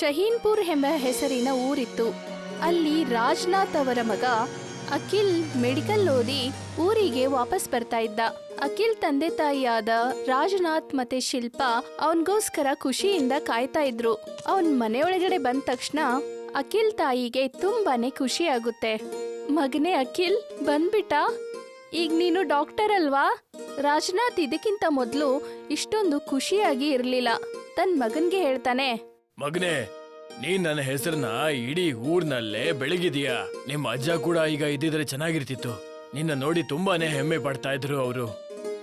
ಶಹೀನ್ಪುರ್ ಎಂಬ ಹೆಸರಿನ ಊರಿತ್ತು. ಅಲ್ಲಿ ರಾಜ್ನಾಥ್ ಅವರ ಮಗ ಅಖಿಲ್ ಮೆಡಿಕಲ್ ಓದಿ ಊರಿಗೆ ವಾಪಸ್ ಬರ್ತಾ ಇದ್ದ. ಅಖಿಲ್ ತಂದೆ ತಾಯಿಯಾದ ರಾಜನಾಥ್ ಮತ್ತೆ ಶಿಲ್ಪಾ ಅವನಿಗೋಸ್ಕರ ಖುಷಿಯಿಂದ ಕಾಯ್ತಾ ಇದ್ರು. ಅವನ್ ಮನೆಯೊಳಗಡೆ ಬಂದ ತಕ್ಷಣ ಅಖಿಲ್ ತಾಯಿಗೆ ತುಂಬಾನೇ ಖುಷಿ ಆಗುತ್ತೆ. ಮಗನೇ ಅಖಿಲ್, ಬಂದ್ಬಿಟ್ಟ. ಈಗ ನೀನು ಡಾಕ್ಟರ್ ಅಲ್ವಾ? ರಾಜನಾಥ್ ಇದಕ್ಕಿಂತ ಮೊದಲು ಇಷ್ಟೊಂದು ಖುಷಿಯಾಗಿ ಇರಲಿಲ್ಲ. ತನ್ನ ಮಗನ್ಗೆ ಹೇಳ್ತಾನೆ ಮಗನೇ ನೀನ್ ನನ್ನ ಹೆಸರನ್ನ ಇಡೀ ಊರ್ನಲ್ಲೇ ಬೆಳಗಿದೀಯ? ನಿಮ್ಮ ಅಜ್ಜ ಕೂಡ ಈಗ ಇದ್ದಿದ್ರೆ ಚೆನ್ನಾಗಿರ್ತಿತ್ತು. ನಿನ್ನ ನೋಡಿ ತುಂಬಾನೇ ಹೆಮ್ಮೆ ಪಡ್ತಾ ಇದ್ರು ಅವರು.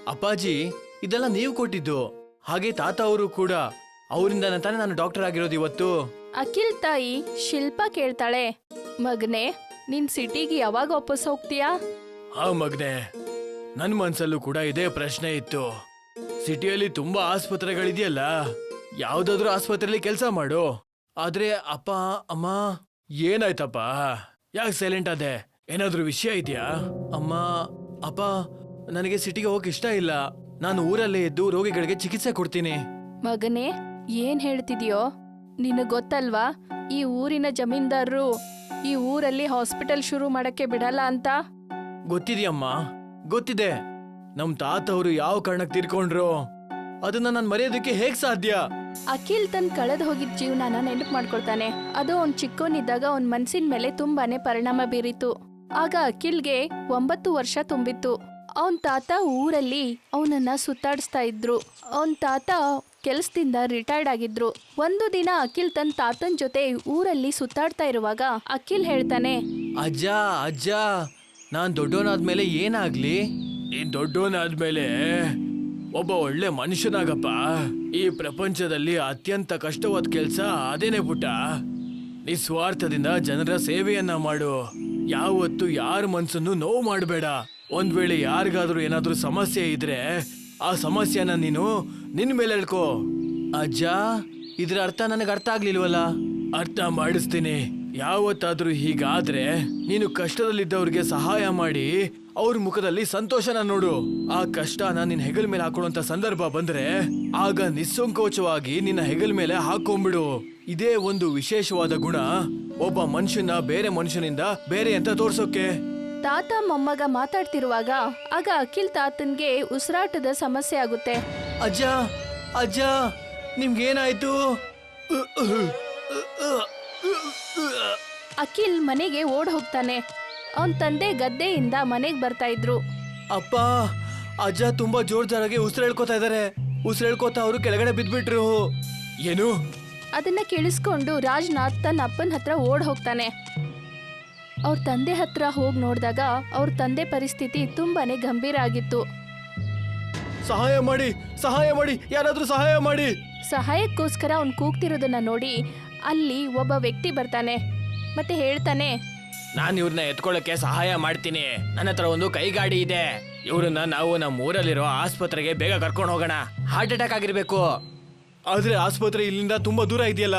ಅಪ್ಪಾಜಿ ಇದೆಲ್ಲ ನೀವು ಕೊಟ್ಟಿದ್ದು. ಹಾಗೆ ತಾತ ಅವರು ಕೂಡ. ಅವರಿಂದ ತಾನೇ ನಾನು ಡಾಕ್ಟರ್ ಆಗಿರೋದು ಇವತ್ತು. ಅಖಿಲ್ ತಾಯಿ ಶಿಲ್ಪಾ ಕೇಳ್ತಾಳೆ. ಮಗನೇ ನಿನ್ ಸಿಟಿಗೆ ಯಾವಾಗ ವಾಪಸ್ ಹೋಗ್ತೀಯಾ? ಹಾ ಮಗ್ನೆ ನನ್ ಮನ್ಸಲ್ಲೂ ಕೂಡ ಇದೇ ಪ್ರಶ್ನೆ ಇತ್ತು. ಸಿಟಿಯಲ್ಲಿ ತುಂಬಾ ಆಸ್ಪತ್ರೆಗಳಿದೆಯಲ್ಲ? ಯಾವ್ದಾದ್ರೂ ಆಸ್ಪತ್ರೆಯಲ್ಲಿ ಕೆಲಸ ಮಾಡು. ಆದ್ರೆ ಅಪ್ಪ ಅಮ್ಮ ಏನಾಯ್ತಪ್ಪ? ಯಾಕೆ ಸೈಲೆಂಟ್ ಆದೆ? ಏನಾದ್ರೂ ವಿಷಯ ಇದೆಯಾ? ಅಮ್ಮ ಅಪ್ಪ ನನಗೆ ಸಿಟಿಗೆ ಹೋಗಕ್ ಇಷ್ಟ ಇಲ್ಲ. ನಾನು ಊರಲ್ಲೇ ಇದ್ದು ರೋಗಿಗಳಿಗೆ ಚಿಕಿತ್ಸೆ ಕೊಡ್ತೀನಿ. ಮಗನೇ ಏನ್ ಹೇಳ್ತಿದ್ಯೋ? ನಿನಗ್ ಗೊತ್ತಲ್ವಾ? ಈ ಊರಿನ ಜಮೀನ್ದಾರರು ಈ ಊರಲ್ಲಿ ಹಾಸ್ಪಿಟಲ್ ಶುರು ಮಾಡಕ್ಕೆ ಬಿಡಲ್ಲ ಅಂತ? ಗೊತ್ತಿದೆಯಮ್ಮ. ಗೊತ್ತಿದೆ. ನಮ್ ತಾತ ಅವರು ಯಾವ ಕಾರಣಕ್ಕೆ ತೀರ್ಕೊಂಡ್ರು? ಅದನ್ನ ನಾನು ಮರೆಯೋದಕ್ಕೆ ಹೇಗ್ ಸಾಧ್ಯ? ಅಖಿಲ್ ತನ್ನ ಕಳೆದು ಹೋಗಿದ್ದ ಜೀವನನ ನೆನಪು ಮಾಡ್ಕೊಳ್ತಾನೆ. ಅದು ಅವ್ನ್ ಚಿಕ್ಕೋನಿದ್ದಾಗ ಅವನ್ ಮನ್ಸಿನ ಮೇಲೆ ತುಂಬಾನೇ ಪರಿಣಾಮ ಬೀರಿತು ಆಗ ಅಖಿಲ್ಗೆ ಒಂಬತ್ತು ವರ್ಷ ತುಂಬಿತ್ತು. ಅವನ್ ತಾತ ಊರಲ್ಲಿ ಅವನನ್ನ ಸುತ್ತಾಡಿಸ್ತಾ ಇದ್ರು. ಅವನ್ ತಾತ ಕೆಲ್ಸದಿಂದ ರಿಟೈರ್ಡ್ ಆಗಿದ್ರು. ಒಂದು ದಿನ ಅಖಿಲ್ ತನ್ನ ತಾತನ್ ಜೊತೆ ಊರಲ್ಲಿ ಸುತ್ತಾಡ್ತಾ ಇರುವಾಗ ಅಖಿಲ್ ಹೇಳ್ತಾನೆ ಅಜ್ಜ ಅಜ್ಜ ನಾನ್ ದೊಡ್ಡೋನಾದ್ಮೇಲೆ ಏನಾಗ್ಲಿ? ನೀನ್ ದೊಡ್ಡವನಾದ್ಮೇಲೆ ಒಬ್ಬ ಒಳ್ಳೆ ಮನುಷ್ಯನಾಗಪ್ಪ. ಈ ಪ್ರಪಂಚದಲ್ಲಿ ಅತ್ಯಂತ ಕಷ್ಟವಾದ ಕೆಲ್ಸ ಅದೇನೆ ಪುಟ್ಟ. ನಿಸ್ವಾರ್ಥದಿಂದ ಜನರ ಸೇವೆಯನ್ನ ಮಾಡು. ಯಾವತ್ತು ಯಾರ ಮನ್ಸನ್ನು ನೋವು ಮಾಡಬೇಡ. ಒಂದ್ ವೇಳೆ ಯಾರಿಗಾದ್ರೂ ಏನಾದ್ರೂ ಸಮಸ್ಯೆ ಇದ್ರೆ ಆ ಸಮಸ್ಯೆನ ನೀನು ನಿನ್ ಮೇಲೆ ಹೇಳ್ಕೋ ಅಜ್ಜ, ಇದ್ರ ಅರ್ಥ ನನಗೆ ಅರ್ಥ ಆಗ್ಲಿಲ್ವಲ್ಲ? ಅರ್ಥ ಮಾಡಿಸ್ತೀನಿ. ಯಾವತ್ತಾದ್ರೂ ಹೀಗಾದ್ರೆ ನೀನು ಕಷ್ಟದಲ್ಲಿದ್ದವ್ರಿಗೆ ಸಹಾಯ ಮಾಡಿ ಅವ್ರ ಮುಖದಲ್ಲಿ ಸಂತೋಷನ ನೋಡು. ಆ ಕಷ್ಟನ ನಿನ್ ಹೆಗಲ್ ಮೇಲೆ ಹಾಕೊಳ್ಳುವಂತ ಸಂದರ್ಭ ಬಂದ್ರೆ ಆಗ ನಿಸ್ಸಂಕೋಚವಾಗಿ ನಿನ್ನ ಹೆಗಲ್ ಮೇಲೆ ಹಾಕೊಂಡ್ಬಿಡು ಇದೇ ಒಂದು ವಿಶೇಷವಾದ ಗುಣ. ಒಬ್ಬ ಮನುಷ್ಯನ ಬೇರೆ ಮನುಷ್ಯನಿಂದ ಬೇರೆ ಅಂತ ತೋರ್ಸೋಕೆ. ತಾತ ಮೊಮ್ಮಗ ಮಾತಾಡ್ತಿರುವಾಗ ಆಗ ಅಖಿಲ್ ತಾತನ್ಗೆ ಉಸಿರಾಟದ ಸಮಸ್ಯೆ ಆಗುತ್ತೆ. ಅಜ್ಜ ಅಜ್ಜ ನಿಮ್ಗೇನಾಯ್ತು? ಅಖಿಲ್ ಮನೆಗೆ ಓಡ್ ಹೋಗ್ತಾನೆ. ಅವನ್ ತಂದೆ ಗದ್ದೆಯಿಂದ ಮನೆಗ್ ಬರ್ತಾ ಇದ್ರು. ಅಪ್ಪ ಅಜ್ಜ ತುಂಬಾ ಜೋರ್ ಜೋರಾಗಿ ಉಸಿರು ಹೇಳ್ಕೊತಾ ಇದಾರೆ. ಉಸಿರು ಹೇಳ್ಕೊತಾ ಅವರು ಕೆಳಗಡೆ ಬಿದ್ಬಿಟ್ರು. ಏನು? ಅದನ್ನ ಕೇಳಿಸ್ಕೊಂಡು ರಾಜ್ನಾಥ್ ತನ್ನ ಅಪ್ಪನ ಹತ್ರ ಓಡ್ ಹೋಗ್ತಾನೆ. ಅವ್ರ ತಂದೆ ಹತ್ರ ಹೋಗಿ ನೋಡಿದಾಗ ಅವ್ರ ತಂದೆ ಪರಿಸ್ಥಿತಿ ತುಂಬಾನೇ ಗಂಭೀರ ಆಗಿತ್ತು. ಸಹಾಯ ಮಾಡಿ ಸಹಾಯ ಮಾಡಿ ಯಾರಾದ್ರೂ ಸಹಾಯ ಮಾಡಿ. ಸಹಾಯಕ್ಕೋಸ್ಕರ ಅವ್ನು ಕೂಗ್ತಿರೋದನ್ನ ನೋಡಿ ಅಲ್ಲಿ ಒಬ್ಬ ವ್ಯಕ್ತಿ ಬರ್ತಾನೆ. ಮತ್ತೆ ಹೇಳ್ತಾನೆ ನಾನು ಇವ್ರನ್ನ ಎತ್ಕೊಳ್ಳಕ್ಕೆ ಸಹಾಯ ಮಾಡ್ತೀನಿ. ನನ್ನ ಹತ್ರ ಒಂದು ಕೈಗಾಡಿ ಇದೆ. ಇವ್ರನ್ನ ನಾವು ನಮ್ಮ ಊರಲ್ಲಿರೋ ಆಸ್ಪತ್ರೆಗೆ ಬೇಗ ಕರ್ಕೊಂಡು ಹೋಗೋಣ. ಹಾರ್ಟ್ ಅಟ್ಯಾಕ್ ಆಗಿರ್ಬೇಕು. ಆದ್ರೆ ಆಸ್ಪತ್ರೆ ಇಲ್ಲಿಂದ ತುಂಬಾ ದೂರ ಇದೆಯಲ್ಲ?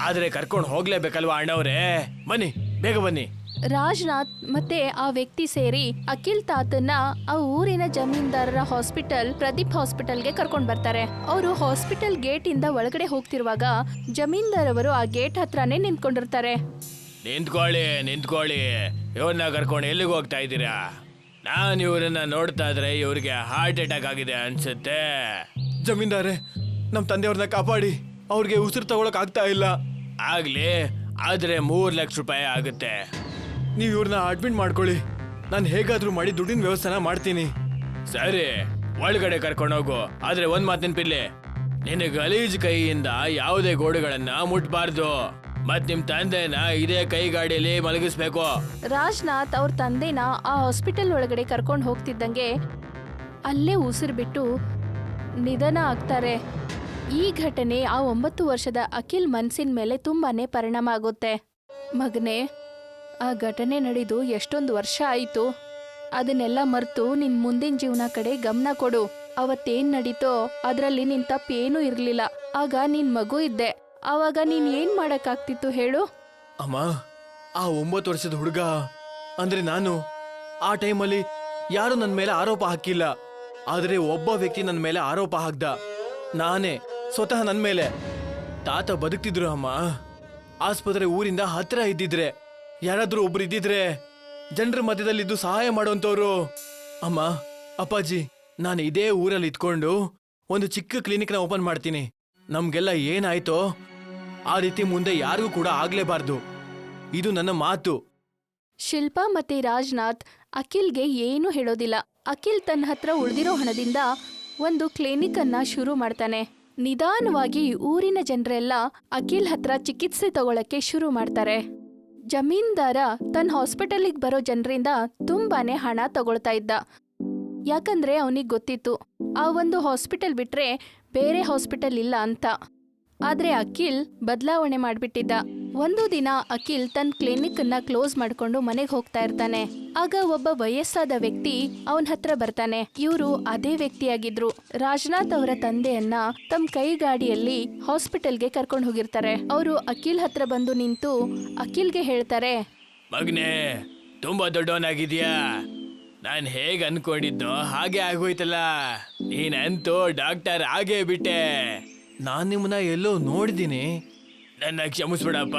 ಆದ್ರೆ ಕರ್ಕೊಂಡು ಹೋಗ್ಲೇಬೇಕಲ್ವಾ ಅಣ್ಣವ್ರೆ? ಬನ್ನಿ ಬೇಗ ಬನ್ನಿ. ರಾಜ್ನಾಥ್ ಮತ್ತೆ ಆ ವ್ಯಕ್ತಿ ಸೇರಿ ಅಖಿಲ್ ತಾತನ್ನ ಆ ಊರಿನ ಜಮೀನ್ದಾರರ ಹಾಸ್ಪಿಟಲ್ ಪ್ರದೀಪ್ ಹಾಸ್ಪಿಟಲ್ಗೆ ಕರ್ಕೊಂಡ್ ಬರ್ತಾರೆ. ಅವರು ಹಾಸ್ಪಿಟಲ್ ಗೇಟ್ ಇಂದ ಒಳಗಡೆ ಹೋಗ್ತಿರುವಾಗ ಜಮೀನ್ದಾರ್ ಅವರು ಆ ಗೇಟ್ ಹತ್ರನೇ ನಿಂತ್ಕೊಂಡಿರ್ತಾರೆ. ನಿಂತ್ಕೊಳ್ಳಿ ನಿಂತ್ಕೊಳ್ಳಿ. ಇವ್ರನ್ನ ಕರ್ಕೊಂಡು ಎಲ್ಲಿಗೆ ಹೋಗ್ತಾ ಇದ್ದೀರಾ? ನಾನು ಇವರನ್ನ ನೋಡ್ತಾ ಇದ್ರೆ ಇವ್ರಿಗೆ ಹಾರ್ಟ್ ಅಟ್ಯಾಕ್ ಆಗಿದೆ ಅನ್ಸುತ್ತೆ. ಜಮೀನ್ದಾರೆ ನಮ್ಮ ತಂದೆಯವ್ರನ್ನ ಕಾಪಾಡಿ. ಅವ್ರಿಗೆ ಉಸಿರು ತಗೊಳಕ್ ಆಗ್ತಾ ಇಲ್ಲ. ಆಗ್ಲಿ ಆದ್ರೆ ಮೂರ್ ಲಕ್ಷ ರೂಪಾಯಿ ಆಗುತ್ತೆ. ನೀವು ಇವ್ರನ್ನ ಅಡ್ಮಿಟ್ ಮಾಡ್ಕೊಳ್ಳಿ. ನಾನು ಹೇಗಾದ್ರೂ ಮಾಡಿ ದುಡ್ಡಿನ ವ್ಯವಸ್ಥೆನ ಮಾಡ್ತೀನಿ. ಸರಿ ಒಳಗಡೆ ಕರ್ಕೊಂಡೋಗು ಆದ್ರೆ ಒಂದ್ ಮಾತಿನ ಪಿಲ್ಲೆ ನಿನ್ನ ಗಲೀಜ್ ಕೈಯಿಂದ ಯಾವುದೇ ಗೋಡೆಗಳನ್ನ ಮುಟ್ಬಾರ್ದು. ಮತ್ ನಿಮ್ ತಂದೆನ ಇದೇ ಕೈ ಗಾಡಿಯಲ್ಲಿ ಮಲಗಿಸ್ಬೇಕು. ರಾಜ್ನಾಥ್ ಅವ್ರ ತಂದೆನ ಆ ಹಾಸ್ಪಿಟಲ್ ಒಳಗಡೆ ಕರ್ಕೊಂಡು ಹೋಗ್ತಿದ್ದಂಗೆ ಅಲ್ಲೇ ಉಸಿರು ಬಿಟ್ಟು ನಿಧನ ಆಗ್ತಾರೆ. ಈ ಘಟನೆ ಆ ಒಂಬತ್ತು ವರ್ಷದ ಅಖಿಲ್ ಮನ್ಸಿನ ಮೇಲೆ ತುಂಬಾನೇ ಪರಿಣಾಮ ಆಗುತ್ತೆ. ಮಗನೇ, ಆ ಘಟನೆ ನಡೆದು ಎಷ್ಟೊಂದು ವರ್ಷ ಆಯಿತು. ಅದನ್ನೆಲ್ಲ ಮರೆತು ನಿನ್ ಮುಂದಿನ ಜೀವನ ಕಡೆ ಗಮನ ಕೊಡು. ಅವತ್ತೇನ್ ನಡೀತೋ ಅದರಲ್ಲಿ ನಿನ್ ತಪ್ಪೇನೂ ಇರಲಿಲ್ಲ. ಆಗ ನಿನ್ ಮಗು ಇದ್ದೆ. ಆವಾಗ ನೀನ್ ಏನ್ ಮಾಡಕ್ಕಾಗ್ತಿತ್ತು ಹೇಳು? ಅಮ್ಮ, ಆ ಒಂಬತ್ತು ವರ್ಷದ ಹುಡುಗ, ಅಂದ್ರೆ ನಾನು, ಆ ಟೈಮಲ್ಲಿ ಯಾರು ನನ್ನ ಮೇಲೆ ಆರೋಪ ಹಾಕಿಲ್ಲ. ಆದ್ರೆ ಒಬ್ಬ ವ್ಯಕ್ತಿ ನನ್ನ ಮೇಲೆ ಆರೋಪ ಹಾಕ್ದ. ನಾನೇ, ಸ್ವತಃ ನನ್ನ ಮೇಲೆ. ತಾತ ಬದುಕ್ತಿದ್ರು ಅಮ್ಮ. ಆಸ್ಪತ್ರೆ ಊರಿಂದ ಹತ್ರ ಇದ್ದಿದ್ರೆ, ಯಾರಾದ್ರೂ ಒಬ್ರು ಇದ್ದಿದ್ರೆ ಜನರ ಮಧ್ಯದಲ್ಲಿದ್ದು ಸಹಾಯ ಮಾಡೋಂಥವ್ರು ಅಮ್ಮ, ಅಪ್ಪಾಜಿ, ನಾನು ಇದೇ ಊರಲ್ಲಿ ಇದ್ಕೊಂಡು ಒಂದು ಚಿಕ್ಕ ಕ್ಲಿನಿಕ್ನ ಓಪನ್ ಮಾಡ್ತೀನಿ. ನಮ್ಗೆಲ್ಲ ಏನಾಯ್ತೋ? ಆ ರೀತಿ ಮುಂದೆ ಯಾರಿಗೂ ಕೂಡ ಆಗ್ಲೇಬಾರ್ದು. ಇದು ನನ್ನ ಮಾತು. ಶಿಲ್ಪಾ ಮತ್ತೆ ರಾಜ್ನಾಥ್ ಅಖಿಲ್ಗೆ ಏನೂ ಹೇಳೋದಿಲ್ಲ. ಅಖಿಲ್ ತನ್ನ ಹತ್ರ ಉಳಿದಿರೋ ಹಣದಿಂದ ಒಂದು ಕ್ಲಿನಿಕ್ ಅನ್ನ ಶುರು ಮಾಡ್ತಾನೆ. ನಿಧಾನವಾಗಿ ಊರಿನ ಜನರೆಲ್ಲ ಅಖಿಲ್ ಹತ್ರ ಚಿಕಿತ್ಸೆ ತಗೊಳಕ್ಕೆ ಶುರು ಮಾಡ್ತಾರೆ. ಜಮೀನ್ದಾರ ತನ್ನ ಹಾಸ್ಪಿಟಲಿಗೆ ಬರೋ ಜನರಿಂದ ತುಂಬಾನೇ ಹಣ ತಗೊಳ್ತಾ ಇದ್ದ. ಯಾಕಂದ್ರೆ ಅವನಿಗೆ ಗೊತ್ತಿತ್ತು, ಆ ಒಂದು ಹಾಸ್ಪಿಟಲ್ ಬಿಟ್ರೆ ಬೇರೆ ಹಾಸ್ಪಿಟಲ್ ಇಲ್ಲ ಅಂತ. ಆದ್ರೆ ಅಖಿಲ್ ಬದಲಾವಣೆ ಮಾಡ್ಬಿಟ್ಟಿದ್ದ. ಒಂದು ದಿನ ಅಖಿಲ್ ತನ್ನ ಕ್ಲಿನಿಕ್ ಅನ್ನ ಕ್ಲೋಸ್ ಮಾಡ್ಕೊಂಡು ಮನೆಗೆ ಹೋಗ್ತಾ ಇರ್ತಾನೆ. ಆಗ ಒಬ್ಬ ವಯಸ್ಸಾದ ವ್ಯಕ್ತಿ ಅವನ ಹತ್ರ ಬರ್ತಾನೆ. ಇವರು ಅದೇ ವ್ಯಕ್ತಿಯಾಗಿದ್ರು. ರಾಜನಾಥ್ ಅವರ ತಂದೆಯನ್ನ ತಮ್ಮ ಕೈ ಗಾಡಿಯಲ್ಲಿ ಹಾಸ್ಪಿಟಲ್ಗೆ ಕರ್ಕೊಂಡು ಹೋಗಿರ್ತಾರೆ. ಅವರು ಅಖಿಲ್ ಹತ್ರ ಬಂದು ನಿಂತು ಅಖಿಲ್ಗೆ ಹೇಳ್ತಾರೆ, ಮಗ್ನೆ, ತುಂಬಾ ದೊಡ್ಡವನಾಗಿದ್ಯಾ? ನಾನ್ ಹೇಗ್ ಅನ್ಕೊಂಡಿದ್ದೋ ಹಾಗೆ ಆಗೋಯ್ತಲ್ಲ. ನೀನಂತೂ ಡಾಕ್ಟರ್ ಆಗೇ ಬಿಟ್ಟೆ. ನಾನ್ ನಿಮ್ಮನ್ನ ಎಲ್ಲೋ ನೋಡಿದ್ದೀನಿ. ನನ್ನ ಕ್ಷಮಿಸ್ಬಿಡಪ್ಪ.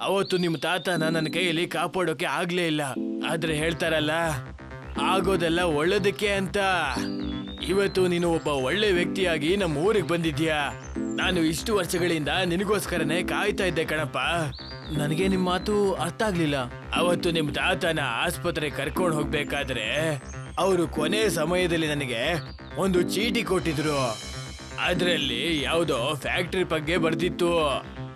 ಅವತ್ತು ನಿಮ್ಮ ತಾತನ ನನ್ನ ಕೈಯಲ್ಲಿ ಕಾಪಾಡೋಕೆ ಆಗ್ಲೇ ಇಲ್ಲ. ಆದ್ರೆ ಹೇಳ್ತಾರಲ್ಲ, ಆಗೋದೆಲ್ಲ ಒಳ್ಳೇದಕ್ಕೆ ಅಂತ. ಇವತ್ತು ನೀನು ಒಬ್ಬ ಒಳ್ಳೆ ವ್ಯಕ್ತಿಯಾಗಿ ನಮ್ಮ ಊರಿಗೆ ಬಂದಿದ್ಯಾ ನಾನು ಇಷ್ಟು ವರ್ಷಗಳಿಂದ ನಿನಗೋಸ್ಕರನೇ ಕಾಯ್ತಾ ಇದ್ದೆ ಕಣಪ್ಪ. ನನಗೆ ನಿಮ್ಮ ಮಾತು ಅರ್ಥ ಆಗ್ಲಿಲ್ಲ. ಅವತ್ತು ನಿಮ್ಮ ತಾತನ ಆಸ್ಪತ್ರೆ ಕರ್ಕೊಂಡು ಹೋಗ್ಬೇಕಾದ್ರೆ, ಅವರು ಕೊನೆ ಸಮಯದಲ್ಲಿ ನನಗೆ ಒಂದು ಚೀಟಿ ಕೊಟ್ಟಿದ್ರು. ಅದ್ರಲ್ಲಿ ಯಾವುದೋ ಫ್ಯಾಕ್ಟ್ರಿ ಬಗ್ಗೆ ಬರ್ದಿತ್ತು.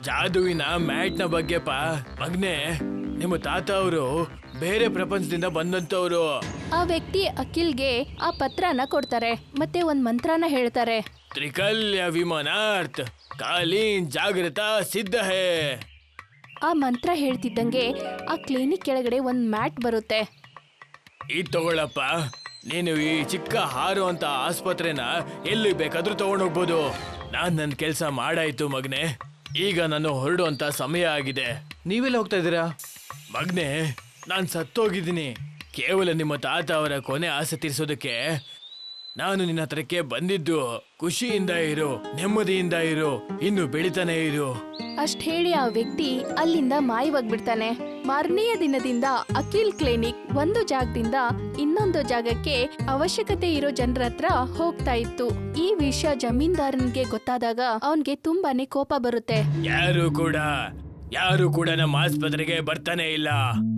ಜಾದುವಿನ ಮ್ಯಾಟ್ನ ಬಗ್ಗೆ ಪಾ ಮಗ್ನೆ ನಿಮ್ಮ ತಾತ ಅವರು ಬೇರೆ ಪ್ರಪಂಚದಿಂದ ಬಂದಂತವ್ರು. ಆ ವ್ಯಕ್ತಿ ಅಖಿಲ್ಗೆ ಆ ಪತ್ರನ ಕೊಡ್ತಾರೆ ಮತ್ತೆ ಒಂದ್ ಮಂತ್ರನ ಹೇಳ್ತಾರೆ. ತ್ರಿಕಲ್ಯ ವಿಮಾನಾರ್ಥ ಕಾಲೀನ್ ಜಾಗೃತ ಸಿದ್ಧ ಹೇ ಆ ಮಂತ್ರ ಹೇಳ್ತಿದ್ದಂಗೆ ಆ ಕ್ಲಿನಿಕ್ ಕೆಳಗಡೆ ಒಂದ್ ಮ್ಯಾಟ್ ಬರುತ್ತೆ. ಈ ತಗೊಳಪ್ಪ. ನೀನು ಈ ಚಿಕ್ಕ ಹಾರು ಅಂತ ಆಸ್ಪತ್ರೆನ ಎಲ್ಲಿ ಬೇಕಾದ್ರೂ ತಗೊಂಡೋಗ್ಬೋದು. ನಾನ್ ನನ್ನ ಕೆಲಸ ಮಾಡಾಯ್ತು ಮಗ್ನೆ. ಈಗ ನಾನು ಹೊರಡುವಂತ ಸಮಯ ಆಗಿದೆ. ನೀವೆಲ್ಲ ಹೋಗ್ತಾ ಇದ್ದೀರಾ? ಮಗ್ನೆ ನಾನ್ ಸತ್ತೋಗಿದ್ದೀನಿ. ಕೇವಲ ನಿಮ್ಮ ತಾತ ಅವರ ಕೊನೆ ಆಸೆ ತೀರಿಸೋದಕ್ಕೆ ನಾನು ನಿನ್ನ ಹತ್ರಕ್ಕೆ ಬಂದಿದ್ದು ಖುಷಿಯಿಂದ ಇರು ನೆಮ್ಮದಿಯಿಂದ ಇರು ಇನ್ನು ಬೆಳಿತಾನೆ ಇರು. ಅಷ್ಟ್ ಹೇಳಿ ಆ ವ್ಯಕ್ತಿ ಅಲ್ಲಿಂದ ಮಾಯವಾಗ್ಬಿಡ್ತಾನೆ. ಮಾರನೆಯ ದಿನದಿಂದ ಅಖಿಲ್ ಕ್ಲಿನಿಕ್ ಒಂದು ಜಾಗದಿಂದ ಇನ್ನೊಂದು ಜಾಗಕ್ಕೆ ಅವಶ್ಯಕತೆ ಇರೋ ಜನರ ಹತ್ರ ಹೋಗ್ತಾ ಇತ್ತು. ಈ ವಿಷಯ ಜಮೀನ್ದಾರನ್ಗೆ ಗೊತ್ತಾದಾಗ ಅವನ್ಗೆ ತುಂಬಾನೇ ಕೋಪ ಬರುತ್ತೆ. ಯಾರು ಕೂಡ ಯಾರು ಕೂಡ ನಮ್ಮ ಆಸ್ಪತ್ರೆಗೆ ಬರ್ತಾನೆ ಇಲ್ಲ.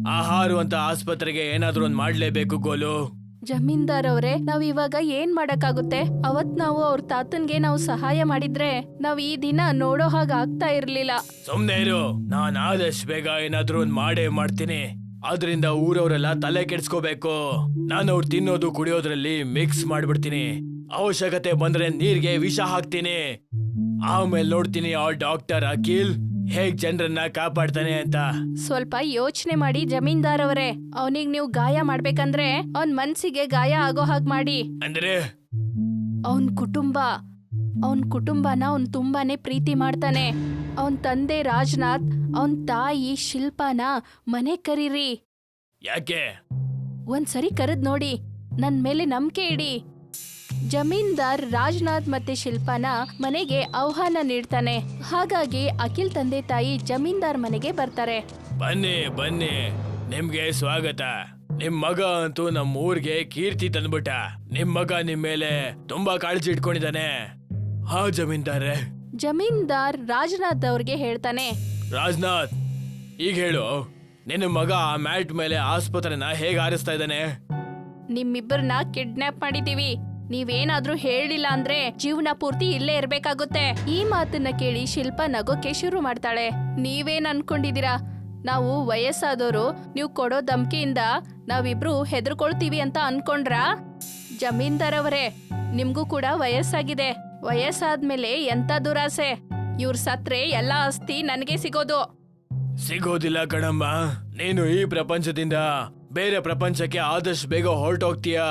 ಆಹಾರ ಅಂತ ಆಸ್ಪತ್ರೆಗೆ ಏನಾದ್ರೂ ಒಂದ್ ಮಾಡ್ಲೇಬೇಕು ಗೋಲು. ಜಮೀನ್ದಾರ್ ಅವ್ರೆ ನಾವ್ ಇವಾಗ ಏನ್ ಮಾಡಕ್ಕಾಗುತ್ತೆ? ಅವತ್ ನಾವು ಅವ್ರ ತಾತನ್ಗೆ ನಾವು ಸಹಾಯ ಮಾಡಿದ್ರೆ ನಾವ್ ಈ ದಿನ ನೋಡೋ ಹಾಗ ಆಗ್ತಾ ಇರ್ಲಿಲ್ಲ. ಸುಮ್ನೆ ಇರು. ನಾನ್ ಆದಷ್ಟು ಬೇಗ ಏನಾದ್ರೂ ಒಂದ್ ಮಾಡೇ ಮಾಡ್ತೀನಿ. ಆದ್ರಿಂದ ಊರವರೆಲ್ಲ ತಲೆ ಕೆಡ್ಸ್ಕೋಬೇಕು. ನಾನು ಅವ್ರು ತಿನ್ನೋದು ಕುಡಿಯೋದ್ರಲ್ಲಿ ಮಿಕ್ಸ್ ಮಾಡ್ಬಿಡ್ತೀನಿ. ಅವಶ್ಯಕತೆ ಬಂದ್ರೆ ನೀರ್ಗೆ ವಿಷ ಹಾಕ್ತೀನಿ. ಆಮೇಲೆ ನೋಡ್ತೀನಿ ಆ ಡಾಕ್ಟರ್ ಅಖಿಲ್. ಹೇಗ್ ಜನರನ್ನ ಕಾಪಾಡ್ತಾನೆ ಅಂತ? ಸ್ವಲ್ಪ ಯೋಚನೆ ಮಾಡಿ ಜಮೀನ್ದಾರ್ ಅವರೇ ಅವನಿಗೆ ನೀವು ಗಾಯ ಮಾಡ್ಬೇಕಂದ್ರೆ ಅವನ್ ಮನ್ಸಿಗೆ ಗಾಯ ಆಗೋ ಹಾಗೆ ಮಾಡಿ. ಅಂದ್ರೆ? ಅವನ್ ಕುಟುಂಬ ಅವನ್ ಕುಟುಂಬನ ಅವನ್ ತುಂಬಾನೇ ಪ್ರೀತಿ ಮಾಡ್ತಾನೆ. ಅವನ್ ತಂದೆ ರಾಜ್ನಾಥ್ ಅವನ್ ತಾಯಿ ಶಿಲ್ಪಾನ ಮನೆ ಕರೀರಿ. ಯಾಕೆ? ಒಂದ್ಸರಿ ಕರೆದ್ ನೋಡಿ ನನ್ ಮೇಲೆ ನಂಬಿಕೆ ಇಡಿ. ಜಮೀನ್ದಾರ್ ರಾಜ್ನಾಥ್ ಮತ್ತೆ ಶಿಲ್ಪನ ಮನೆಗೆ ಆಹ್ವಾನ ನೀಡ್ತಾನೆ. ಹಾಗಾಗಿ ಅಖಿಲ್ ತಂದೆ ತಾಯಿ ಜಮೀನ್ದಾರ್ ಮನೆಗೆ ಬರ್ತಾರೆ. ಬನ್ನಿ ಬನ್ನಿ. ನಿಮ್ಗೆ ಸ್ವಾಗತ. ನಿಮ್ ಮಗ ಅಂತೂ ನಮ್ಮ ಊರಿಗೆ ಕೀರ್ತಿ ತಂದ್ಬಿಟ್ಟ. ನಿಮ್ ಮಗ ನಿಮ್ ಮೇಲೆ ತುಂಬಾ ಕಾಳಜಿ ಇಟ್ಕೊಂಡಿದ್ದಾನೆ. ಹಾ ಜಮೀನ್ದಾರೆ. ಜಮೀನ್ದಾರ್ ರಾಜ್ನಾಥ್ ಅವ್ರಿಗೆ ಹೇಳ್ತಾನೆ. ರಾಜ್ನಾಥ್ ಈಗ ಹೇಳು. ನಿನ್ನ ಮಗ ಆ ಮ್ಯಾಟ್ ಮೇಲೆ ಆಸ್ಪತ್ರೆನ ಹೇಗೆ ಆರಿಸ್ತಾ ಇದ್ದಾನೆ? ನಿಮ್ಮಿಬ್ಬರನ್ನ ಕಿಡ್ನಾಪ್ ಮಾಡಿದೀವಿ ನೀವೇನಾದ್ರೂ ಹೇಳಿಲ್ಲ ಅಂದ್ರೆ ಜೀವನ ಪೂರ್ತಿ ಇಲ್ಲೇ ಇರ್ಬೇಕಾಗುತ್ತೆ. ಈ ಮಾತನ್ನ ಕೇಳಿ ಶಿಲ್ಪ ನಗೋಕೆ ಶುರು ಮಾಡ್ತಾಳೆ. ನೀವೇನ್ ಅನ್ಕೊಂಡಿದೀರಾ ನಾವು ವಯಸ್ಸಾದವರು ನೀವು ಕೊಡೋ ಧಮ್ಕಿಯಿಂದ ನಾವಿಬ್ರು ಹೆದರ್ಕೊಳ್ತೀವಿ ಅಂತ ಅನ್ಕೊಂಡ್ರಾ? ಜಮೀನ್ದಾರವರೇ, ನಿಮಗೂ ಕೂಡ ವಯಸ್ಸಾಗಿದೆ. ವಯಸ್ಸಾದ್ಮೇಲೆ ಎಂತ ದುರಾಸೆ? ಇವ್ರ ಸತ್ರೆ, ಎಲ್ಲ ಆಸ್ತಿ ನನಗೆ ಸಿಗೋದು. ಸಿಗೋದಿಲ್ಲ ಕಣಮ್ಮ. ನೀನು ಈ ಪ್ರಪಂಚದಿಂದ ಬೇರೆ ಪ್ರಪಂಚಕ್ಕೆ ಆದಷ್ಟು ಬೇಗ ಹೊರಟೋಗ್ತೀಯಾ?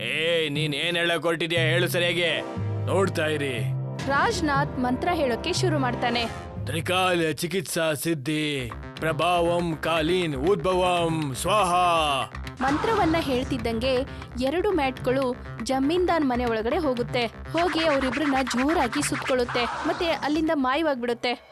ಏ ನೀನ್ ಏನ್ ಹೇಳಕ್ ಹೊರಟಿದ್ಯಾ ಹೇಳು ಸರಿಯಾಗಿ. ನೋಡ್ತಾ ಇರಿ. ರಾಜ್ನಾಥ್ ಮಂತ್ರ ಹೇಳೋಕೆ ಶುರು ಮಾಡ್ತಾನೆ. ತ್ರಿಕಾಲ ಚಿಕಿತ್ಸಾ ಸಿದ್ಧಿ ಪ್ರಭಾವಂ ಕಾಲೀನ್ ಉದ್ಭವಂ ಸ್ವಾಹ. ಮಂತ್ರವನ್ನ ಹೇಳ್ತಿದ್ದಂಗೆ ಎರಡು ಮ್ಯಾಟ್ಗಳು ಜಮೀನ್ದಾರ್ ಮನೆ ಒಳಗಡೆ ಹೋಗುತ್ತೆ. ಹೋಗಿ ಅವರಿಬ್ರನ್ನ ಜೋರಾಗಿ ಸುತ್ಕೊಳ್ಳುತ್ತೆ. ಮತ್ತೆ ಅಲ್ಲಿಂದ ಮಾಯವಾಗ್ಬಿಡುತ್ತೆ.